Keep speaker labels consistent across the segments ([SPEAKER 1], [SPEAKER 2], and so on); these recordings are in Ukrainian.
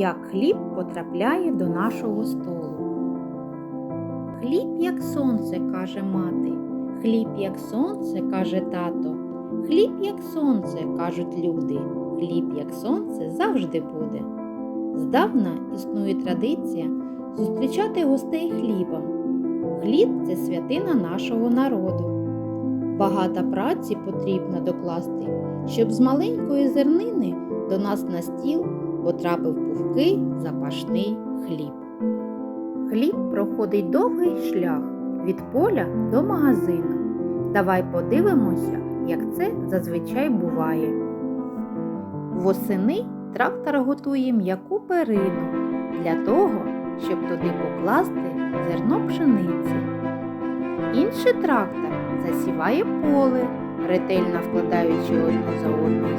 [SPEAKER 1] як хліб потрапляє до нашого столу. Хліб, як сонце, каже мати, хліб, як сонце, каже тато, хліб, як сонце, кажуть люди, хліб, як сонце, завжди буде. Здавна існує традиція зустрічати гостей хлібом. Хліб це святина нашого народу. Багато праці потрібно докласти, щоб з маленької зернини до нас на стіл потрапив пухкий запашний хліб. Хліб проходить довгий шлях від поля до магазину. Давай подивимося, як це зазвичай буває. Восени трактор готує м'яку перину для того, щоб туди покласти зерно пшениці. Інший трактор засіває поле, ретельно вкладаючи одну за одною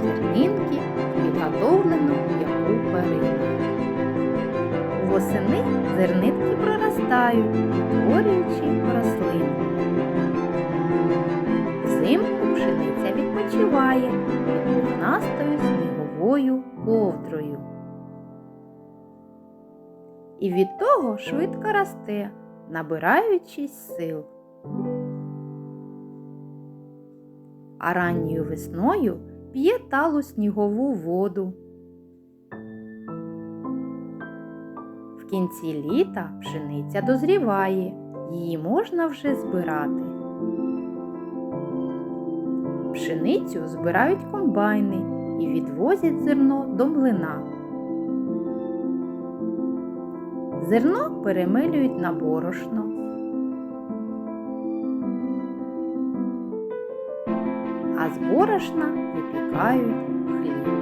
[SPEAKER 1] Восени зернитки проростають, утворюючи рослину. Взимку пшениця відпочиває під сніговою ковдрою. І від того швидко росте, набираючись сил. А ранньою весною п'є талу снігову воду. В кінці літа пшениця дозріває, її можна вже збирати. Пшеницю збирають комбайни і відвозять зерно до млина. Зерно перемилюють на борошно. А з борошна випікають хліб.